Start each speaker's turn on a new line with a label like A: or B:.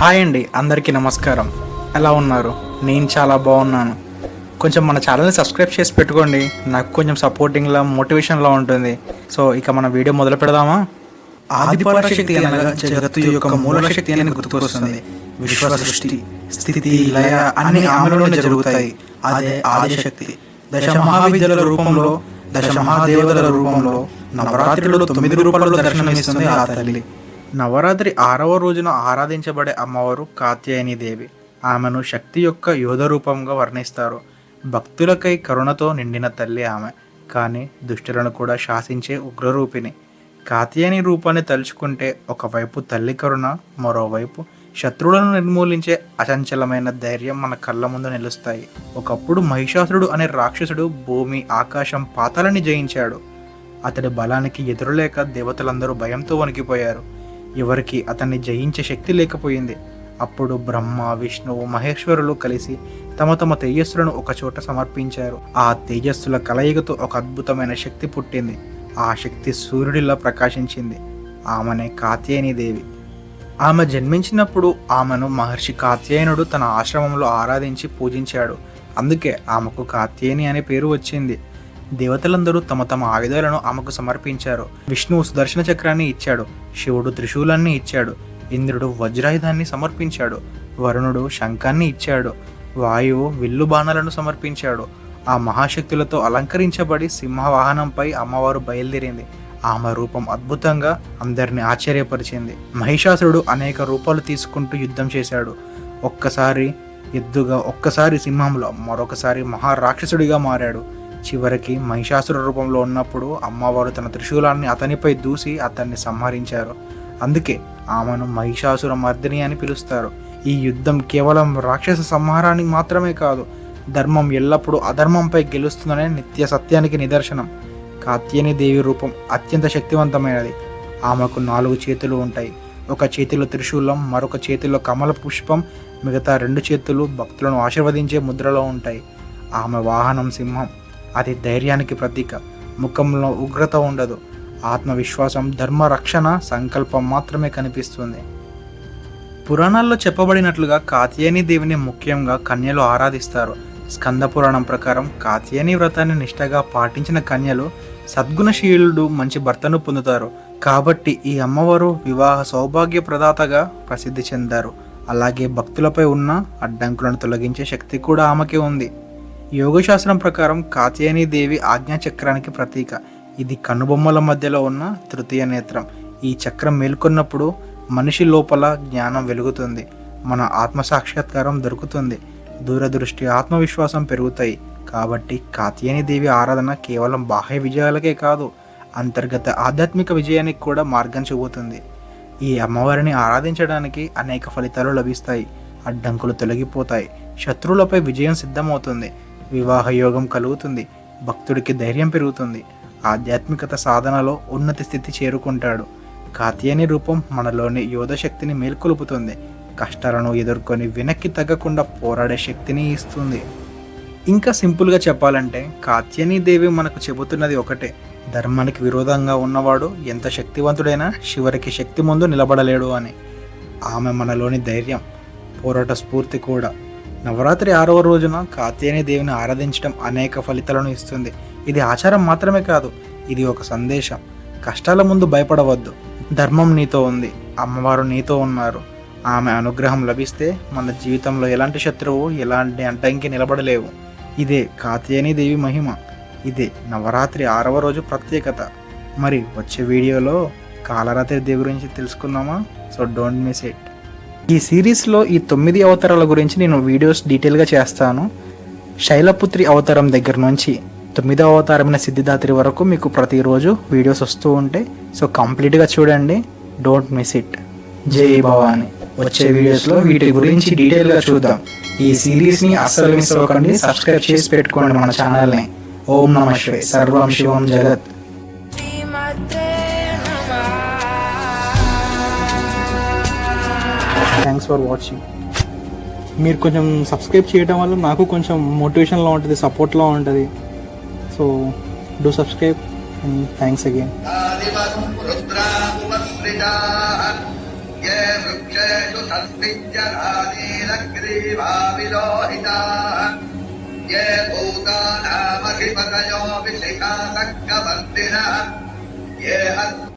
A: Hi అండి అందరికీ నమస్కారం. ఎలా ఉన్నారు? నేను చాలా బాగున్నాను. కొంచెం మన ఛానల్ని సబ్స్క్రైబ్ చేసి పెట్టుకోండి. నాకు కొంచెం సపోర్టింగ్లా మోటివేషన్లా ఉంటుంది. సో ఇక మన వీడియో మొదలు పెడదామా? ఆదిపరాశక్తి అనగా జగత్తు యొక్క మూలశక్తి అని గుర్తుకొస్తుంది. విశ్వ సృష్టి స్థితి లయ అన్ని ఆమెలోనే జరుగుతాయి. అదే ఆదిశక్తి. దశ మహావిద్యల రూపంలో దశ మహాదేవతల రూపంలో నవరాత్రిలో తొమ్మిది రూపాయలలో దర్శనమిస్తుంది ఆ తల్లి. నవరాత్రి ఆరవ రోజున ఆరాధించబడే అమ్మవారు కాత్యాయని దేవి. ఆమెను శక్తి యొక్క యోధ రూపంగా వర్ణిస్తారు. భక్తులకై కరుణతో నిండిన తల్లి ఆమె. కానీ దుష్టులను కూడా శాసించే ఉగ్రరూపిణి. కాత్యాయని రూపాన్ని తలుచుకుంటే ఒకవైపు తల్లి కరుణ మరోవైపు శత్రువులను నిర్మూలించే అచంచలమైన ధైర్యం మన కళ్ళ ముందు నిలుస్తాయి. ఒకప్పుడు మహిషాసురుడు అనే రాక్షసుడు భూమి ఆకాశం పాతాలని జయించాడు. అతడి బలానికి ఎదురులేక దేవతలందరూ భయంతో వణికిపోయారు. ఎవరికి అతన్ని జయించే శక్తి లేకపోయింది. అప్పుడు బ్రహ్మ విష్ణువు మహేశ్వరులు కలిసి తమ తమ తేజస్సులను ఒకచోట సమర్పించారు. ఆ తేజస్సుల కలయికతో ఒక అద్భుతమైన శక్తి పుట్టింది. ఆ శక్తి సూర్యుడిలా ప్రకాశించింది. ఆమెనే కాత్యాయని దేవి. ఆమె జన్మించినప్పుడు ఆమెను మహర్షి కాత్యాయనుడు తన ఆశ్రమంలో ఆరాధించి పూజించాడు. అందుకే ఆమెకు కాత్యాయని అనే పేరు వచ్చింది. దేవతలందరూ తమ తమ ఆయుధాలను ఆమెకు సమర్పించారు. విష్ణువు సుదర్శన చక్రాన్ని ఇచ్చాడు. శివుడు త్రిశూలాన్ని ఇచ్చాడు. ఇంద్రుడు వజ్రాయుధాన్ని సమర్పించాడు. వరుణుడు శంఖాన్ని ఇచ్చాడు. వాయువు విల్లు బాణాలను సమర్పించాడు. ఆ మహాశక్తులతో అలంకరించబడి సింహవాహనంపై అమ్మవారు బయలుదేరింది. ఆమె రూపం అద్భుతంగా అందరిని ఆశ్చర్యపరిచింది. మహిషాసురుడు అనేక రూపాలు తీసుకుంటూ యుద్ధం చేశాడు. ఒక్కసారి ఎద్దుగా ఒక్కసారి సింహంలో మరొకసారి మహారాక్షసుడిగా మారాడు. చివరికి మహిషాసుర రూపంలో ఉన్నప్పుడు అమ్మవారు తన త్రిశూలాన్ని అతనిపై దూసి అతన్ని సంహరించారు. అందుకే ఆమెను మహిషాసుర మర్దిని అని పిలుస్తారు. ఈ యుద్ధం కేవలం రాక్షస సంహారానికి మాత్రమే కాదు ధర్మం ఎల్లప్పుడూ అధర్మంపై గెలుస్తుందనే నిత్య సత్యానికి నిదర్శనం. కాత్యని దేవి రూపం అత్యంత శక్తివంతమైనది. ఆమెకు నాలుగు చేతులు ఉంటాయి. ఒక చేతిలో త్రిశూలం మరొక చేతిలో కమల పుష్పం మిగతా రెండు చేతులు భక్తులను ఆశీర్వదించే ముద్రలో ఉంటాయి. ఆమె వాహనం సింహం. అది ధైర్యానికి ప్రతీక. ముఖంలో ఉగ్రత ఉండదు. ఆత్మవిశ్వాసం ధర్మ రక్షణ సంకల్పం మాత్రమే కనిపిస్తుంది. పురాణాల్లో చెప్పబడినట్లుగా కాత్యాయని దేవిని ముఖ్యంగా కన్యలు ఆరాధిస్తారు. స్కంద పురాణం ప్రకారం కాత్యాయని వ్రతాన్ని నిష్టగా పాటించిన కన్యలు సద్గుణశీలుడు మంచి భర్తను పొందుతారు. కాబట్టి ఈ అమ్మవారు వివాహ సౌభాగ్య ప్రదాతగా ప్రసిద్ధి చెందారు. అలాగే భక్తులపై ఉన్న అడ్డంకులను తొలగించే శక్తి కూడా ఆమెకే ఉంది. యోగశాస్త్రం ప్రకారం కాత్యాయని దేవి ఆజ్ఞాచక్రానికి ప్రతీక. ఇది కనుబొమ్మల మధ్యలో ఉన్న తృతీయ నేత్రం. ఈ చక్రం మేల్కొన్నప్పుడు మనిషి లోపల జ్ఞానం వెలుగుతుంది. మన ఆత్మ సాక్షాత్కారం దొరుకుతుంది. దూరదృష్టి ఆత్మవిశ్వాసం పెరుగుతాయి. కాబట్టి కాత్యాయని దేవి ఆరాధన కేవలం బాహ్య విజయాలకే కాదు అంతర్గత ఆధ్యాత్మిక విజయానికి కూడా మార్గం చూపుతుంది. ఈ అమ్మవారిని ఆరాధించడానికి అనేక ఫలితాలు లభిస్తాయి. అడ్డంకులు తొలగిపోతాయి. శత్రువులపై విజయం సిద్ధమవుతుంది. వివాహ యోగం కలుగుతుంది. భక్తుడికి ధైర్యం పెరుగుతుంది. ఆధ్యాత్మికత సాధనలో ఉన్నతి స్థితి చేరుకుంటాడు. కాత్యాయని రూపం మనలోని యోధ శక్తిని మేల్కొలుపుతుంది. కష్టాలను ఎదుర్కొని వెనక్కి తగ్గకుండా పోరాడే శక్తిని ఇస్తుంది. ఇంకా సింపుల్గా చెప్పాలంటే కాత్యాయని దేవి మనకు చెబుతున్నది ఒకటే. ధర్మానికి విరోధంగా ఉన్నవాడు ఎంత శక్తివంతుడైనా చివరికి శక్తి ముందు నిలబడలేడు అని. ఆమె మనలోని ధైర్యం పోరాట స్ఫూర్తి కూడా. నవరాత్రి ఆరవ రోజున కాత్యాయని దేవిని ఆరాధించడం అనేక ఫలితాలను ఇస్తుంది. ఇది ఆచారం మాత్రమే కాదు ఇది ఒక సందేశం. కష్టాల ముందు భయపడవద్దు. ధర్మం నీతో ఉంది. అమ్మవారు నీతో ఉన్నారు. ఆమె అనుగ్రహం లభిస్తే మన జీవితంలో ఎలాంటి శత్రువు ఎలాంటి అడ్డంకి నిలబడలేవు. ఇదే కాత్యాయని దేవి మహిమ. ఇదే నవరాత్రి ఆరవ రోజు ప్రత్యేకత. మరి వచ్చే వీడియోలో కాలరాత్రి దేవి గురించి తెలుసుకుందామా? సో డోంట్ మిస్ ఇట్ ఈ సిరీస్లో ఈ తొమ్మిది అవతారాల గురించి నేను వీడియోస్ డీటెయిల్గా చేస్తాను. శైలపుత్రి అవతారం దగ్గర నుంచి తొమ్మిదో అవతారమైన సిద్ధిదాత్రి వరకు మీకు ప్రతిరోజు వీడియోస్ వస్తూ ఉంటాయి. సో కంప్లీట్గా చూడండి. డోంట్ మిస్ ఇట్ జై భవాని. వచ్చే వీడియోస్లో వీటి గురించి డీటెయిల్గా చూద్దాం. ఈ సిరీస్ని అస్సలు మిస్ అవ్వకండి. సబ్స్క్రైబ్ చేసి పెట్టుకోండి మన ఛానల్ని. ఓం నమ శివే సర్వం శివం జగత్. థ్యాంక్స్ ఫర్ వాచింగ్ మీరు కొంచెం సబ్స్క్రైబ్ చేయడం వల్ల నాకు కొంచెం మోటివేషన్లో ఉంటుంది సపోర్ట్లో ఉంటుంది so do subscribe and thanks again
B: आदिवत् रुद्रामुपसृजाः ये वृक्षेषु तस्मिञ्जरानीलग्रीवा विलोहिताः ये भूतानामधिपतयो विशिखासङ्गवर्तिनः ये